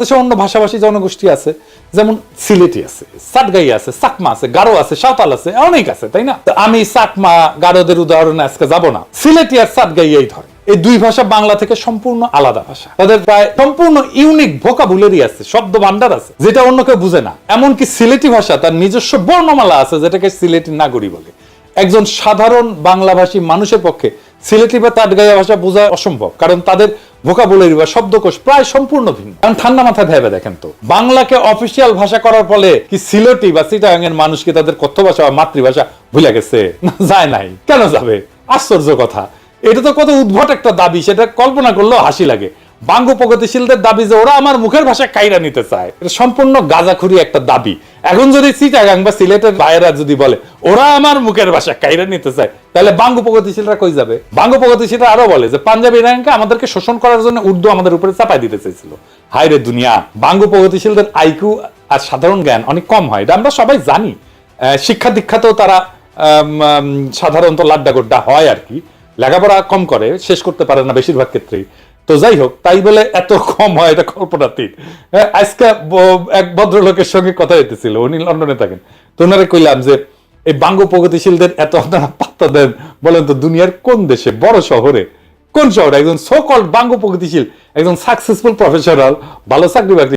দেশে অন্য ভাষাভাষী জনগোষ্ঠী আছে, যেমন সিলেটি আছে, সাতগাই আছে চাকমা আছে, গারো আছে, সাঁওতাল আছে, অনেক আছে, তাই না? তো আমি চাকমা গারোদের উদাহরণে আজকে যাব না। সিলেটি আর সাতগাইয়াই ধরে এই দুই ভাষা বাংলা থেকে সম্পূর্ণ আলাদা ভাষা। তাদের প্রায় সম্পূর্ণ ইউনিক ভোকাবুলারি আছে শব্দ ভান্ডার আছে, যেটা অন্য কেউ বুঝে না। এমনকি সিলেটি ভাষা তার নিজস্ব বর্ণমালা আছে, যেটাকে সিলেটি নাগরী বলে। একজন সাধারণ বাংলাভাষী মানুষের পক্ষে সিলেটি বা তাটগাইয়া ভাষা বোঝা অসম্ভব, কারণ তাদের ভোকাবুলারি বা শব্দকোষ প্রায় সম্পূর্ণ ভিন্ন। কারণ ঠান্ডা মাথায় ভেবে দেখেন তো। বাংলাকে অফিসিয়াল ভাষা করার ফলে কি সিলেটি বা চিটাগাং এর মানুষ কি তাদের কথ্য ভাষা বা মাতৃভাষা ভুলে গেছে? যায় নাই। কেন যাবে? আশ্চর্য কথা। এটা তো কত উদ্ভট একটা দাবি, সেটা কল্পনা করলেও হাসি লাগে। বাঙ্গ প্রগতিশীলদের দাবি যে ওরা আমার মুখের ভাষা কাইরা নিতে চায়। এটা সম্পূর্ণ গাজাখুরি একটা দাবি। এখন যদি চিটাগাং বা সিলেটের ভাইয়েরা যদি বলে, ওরা আমার মুখের ভাষা কাইরা নিতে চায়, তাহলে বাঙ্গ প্রগতিশীলরা কই যাবে? বাঙ্গ প্রগতিশীলরা আরও বলে যে, পাঞ্জাবি ইরানকে আমাদেরকে শোষণ করার জন্য উর্দু আমাদের উপরে চাপাই দিতে চাইছিল হায় রে দুনিয়া বাঙ্গ প্রগতিশীলদের আইকিউ আর সাধারণ জ্ঞান অনেক কম হয়। এটা আমরা সবাই জানি। শিক্ষা দীক্ষাতেও তারা সাধারণত লাড্ডা গোড্ডা হয় আর কি। লেখাপড়া কম করে, শেষ করতে পারে না বেশিরভাগ ক্ষেত্রেই। তো যাই হোক তাই বলে এত কম হয় এটা কল্পনাতীত হ্যাঁ, আজকে এক ভদ্রলোকের সঙ্গে কথা হইতেছিল উনি লন্ডনে থাকেন। তো ওনারে কইলাম যে এই বাঙ্গ প্রগতিশীলদের এত আপনারা পাত্তা দেন বলেন তো দুনিয়ার কোন দেশে বড় শহরে কোন শহরে? একজন সকল বাঙ্গ প্রগতিশীল একজন সাকসেসফুল প্রফেশনাল ভালো চাকরি বাকরি